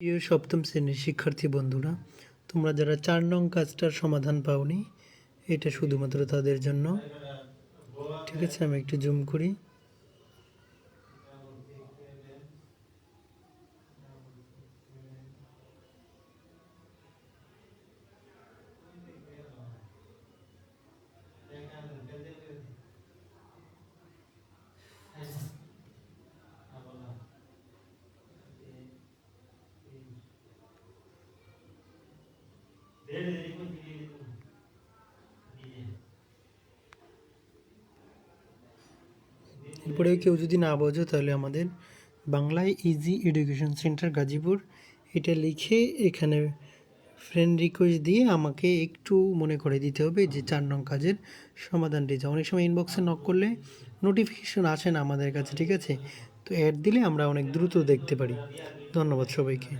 প্রিয় সপ্তম শ্রেণির শিক্ষার্থী বন্ধুরা, তোমরা যারা চার নং কাজটার সমাধান পাওনি, এটা শুধুমাত্র তাদের জন্য। ঠিক আছে, আমি একটু জুম করি। এরপরেও কেউ যদি না বোঝো, তাহলে আমাদের বাংলায় ইজি এডুকেশন সেন্টার গাজীপুর এটা লিখে এখানে ফ্রেন্ড রিকোয়েস্ট দিয়ে আমাকে একটু মনে করে দিতে হবে যে চার নং কাজের সমাধানটি যা অনেক সময় ইনবক্সে নক করলে নোটিফিকেশন আসে না আমাদের কাছে, ঠিক আছে? তো অ্যাড দিলে আমরা অনেক দ্রুত দেখতে পারি। ধন্যবাদ সবাইকে।